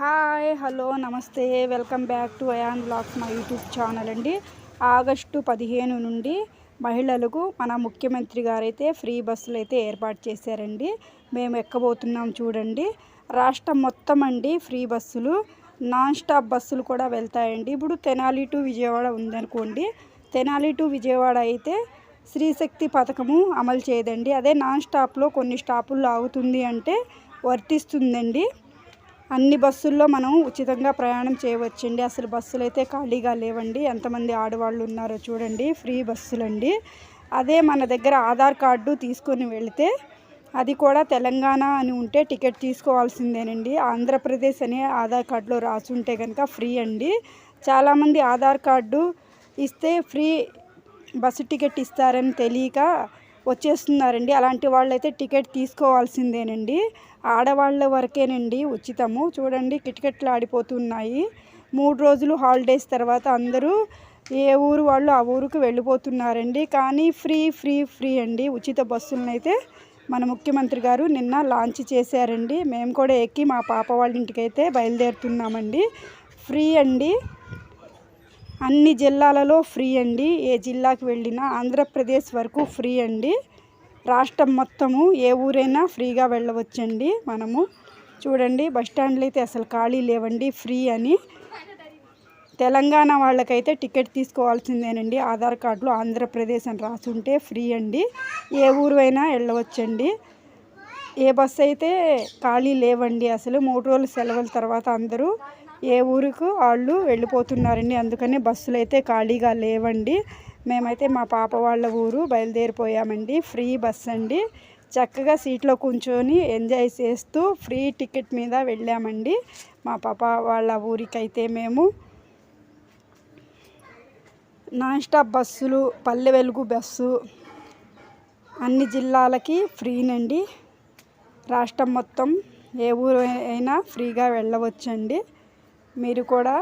Hi hello నమస్తే. Welcome back to Ayaan vlogs మా YouTube channel అండి. ఆగస్టు పదిహేను నుండి మహిళలకు మన ముఖ్యమంత్రి గారైతే ఫ్రీ బస్సులు అయితే ఏర్పాటు చేశారండి. మేము ఎక్కబోతున్నాం చూడండి. రాష్ట్రం మొత్తం అండి ఫ్రీ బస్సులు. నాన్ స్టాప్ బస్సులు కూడా వెళ్తాయండి. ఇప్పుడు తెనాలి టు విజయవాడ ఉందనుకోండి. తెనాలి టు విజయవాడ అయితే శ్రీశక్తి పథకము అమలు చేయదండి. అదే నాన్ స్టాప్లో కొన్ని స్టాపుల్లో ఆగుతుంది అంటే వర్తిస్తుందండి. అన్ని బస్సుల్లో మనం ఉచితంగా ప్రయాణం చేయవచ్చండి. అసలు బస్సులు అయితే ఖాళీగా లేవండి. ఎంతమంది ఆడవాళ్ళు ఉన్నారో చూడండి. ఫ్రీ బస్సులండి. అదే మన దగ్గర ఆధార్ కార్డు తీసుకొని వెళితే అది కూడా తెలంగాణ అని ఉంటే టికెట్ తీసుకోవాల్సిందేనండి. ఆంధ్రప్రదేశ్ అనే ఆధార్ కార్డులో రాసి ఉంటే కనుక ఫ్రీ అండి. చాలామంది ఆధార్ కార్డు ఇస్తే ఫ్రీ బస్సు టికెట్ ఇస్తారని తెలియక వచ్చేస్తున్నారండి. అలాంటి వాళ్ళైతే టికెట్ తీసుకోవాల్సిందేనండి. ఆడవాళ్ళ వరకేనండి ఉచితము. చూడండి కిటికెట్లు ఆడిపోతున్నాయి. మూడు రోజులు హాలిడేస్ తర్వాత అందరూ ఏ ఊరు వాళ్ళు ఆ ఊరికి వెళ్ళిపోతున్నారండి. కానీ ఫ్రీ ఫ్రీ ఫ్రీ అండి ఉచిత బస్సులను అయితే మన ముఖ్యమంత్రి గారు నిన్న లాంచ్ చేశారండి. మేము కూడా ఎక్కి మా పాప వాళ్ళ ఇంటికైతే బయలుదేరుతున్నామండి. ఫ్రీ అండి. అన్ని జిల్లాలలో ఫ్రీ అండి. ఏ జిల్లాకి వెళ్ళినా ఆంధ్రప్రదేశ్ వరకు ఫ్రీ అండి. రాష్ట్రం మొత్తము ఏ ఊరైనా ఫ్రీగా వెళ్ళవచ్చండి మనము. చూడండి బస్ స్టాండ్లు అయితే అసలు ఖాళీ లేవండి ఫ్రీ అని. తెలంగాణ వాళ్ళకైతే టికెట్ తీసుకోవాల్సిందేనండి. ఆధార్ కార్డులో ఆంధ్రప్రదేశ్ అని రాసి ఉంటే ఫ్రీ అండి. ఏ ఊరు అయినా వెళ్ళవచ్చండి. ఏ బస్సు అయితే ఖాళీ లేవండి అసలు. మూడు రోజులు సెలవుల తర్వాత అందరూ ఏ ఊరుకు వాళ్ళు వెళ్ళిపోతున్నారండి. అందుకని బస్సులు అయితే ఖాళీగా లేవండి. మేమైతే మా పాప వాళ్ళ ఊరు బయలుదేరిపోయామండి. ఫ్రీ బస్ అండి. చక్కగా సీట్లో కూర్చొని ఎంజాయ్ చేస్తూ ఫ్రీ టికెట్ మీద వెళ్ళామండి. మా పాప వాళ్ళ ఊరికైతే మేము నాన్ స్టాప్ బస్సులు పల్లె వెలుగు బస్సు అన్ని జిల్లాలకి ఫ్రీనండి. రాష్ట్రం మొత్తం ఏ ఊరు అయినా ఫ్రీగా వెళ్ళవచ్చండి. మీరు కూడా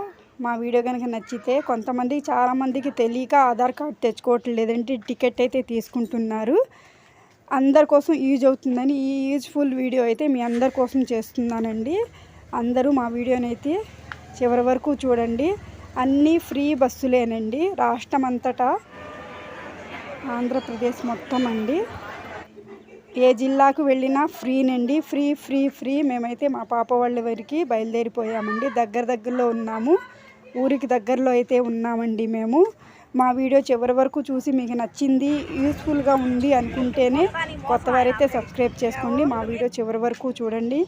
మా వీడియో కనుక నచ్చితే కొంతమంది చాలామందికి తెలియక ఆధార్ కార్డ్ తెచ్చుకోవట్లేదంటే టికెట్ అయితే తీసుకుంటున్నారు. అందరి కోసం యూజ్ అవుతుందని ఈ యూజ్ఫుల్ వీడియో అయితే మీ అందరి కోసం చేస్తున్నానండి. అందరూ మా వీడియోని అయితే చివరి వరకు చూడండి. అన్నీ ఫ్రీ బస్సులేనండి. రాష్ట్రం అంతటా ఆంధ్రప్రదేశ్ మొత్తం అండి. ఏ జిల్లాకు వెళ్ళినా ఫ్రీనండి ఫ్రీ ఫ్రీ ఫ్రీ మేమైతే మా పాప వాళ్ళ వరకు బయలుదేరిపోయామండి. దగ్గర దగ్గరలో ఉన్నాము. ఊరికి దగ్గరలో అయితే ఉన్నామండి మేము. మా వీడియో చివరి వరకు చూసి మీకు నచ్చింది యూస్ఫుల్గా ఉంది అనుకుంటేనే కొత్త వారైతే సబ్స్క్రైబ్ చేసుకోండి. మా వీడియో చివరి వరకు చూడండి.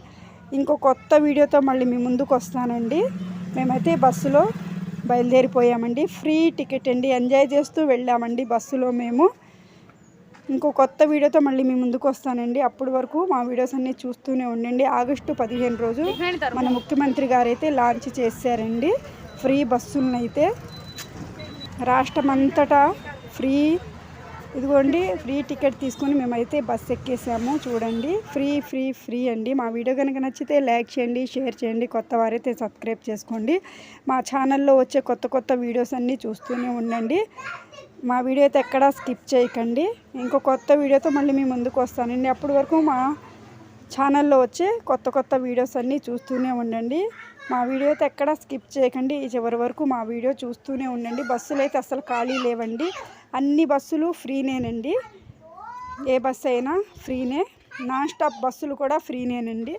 ఇంకో కొత్త వీడియోతో మళ్ళీ మీ ముందుకు వస్తానండి. మేమైతే బస్సులో బయలుదేరిపోయామండి. ఫ్రీ టికెట్ అండి. ఎంజాయ్ చేస్తూ వెళ్ళామండి బస్సులో మేము. ఇంకో కొత్త వీడియోతో మళ్ళీ మీ ముందుకు వస్తానండి. అప్పటి వరకు మా వీడియోస్ అన్నీ చూస్తూనే ఉండండి. ఆగస్టు పదిహేను రోజు మన ముఖ్యమంత్రి గారైతే లాంచ్ చేశారండి. ఫ్రీ బస్సులనైతే అయితే రాష్ట్రం అంతటా ఫ్రీ ఇదిగోండి ఫ్రీ టికెట్ తీసుకొని మేమైతే బస్ ఎక్కేసాము. చూడండి ఫ్రీ ఫ్రీ ఫ్రీ అండి. మా వీడియో కనుక నచ్చితే లైక్ చేయండి షేర్ చేయండి కొత్త వారైతే సబ్స్క్రైబ్ చేసుకోండి. మా ఛానల్లో వచ్చే కొత్త కొత్త వీడియోస్ అన్నీ చూస్తూనే ఉండండి. మా వీడియో అయితే ఎక్కడా స్కిప్ చేయకండి. ఇంకో కొత్త వీడియోతో మళ్ళీ మీ ముందుకు వస్తానండి. అప్పటి వరకు మా ఛానల్లో వచ్చే కొత్త కొత్త వీడియోస్ అన్నీ చూస్తూనే ఉండండి. మా వీడియో అయితే ఎక్కడా స్కిప్ చేయకండి. ఈ చివరి వరకు మా వీడియో చూస్తూనే ఉండండి. బస్సులు అయితే అసలు ఖాళీ లేవండి. అన్ని బస్సులు ఫ్రీనేనండి. ఏ బస్సు అయినా ఫ్రీనే. నాన్ స్టాప్ బస్సులు కూడా ఫ్రీనేనండి.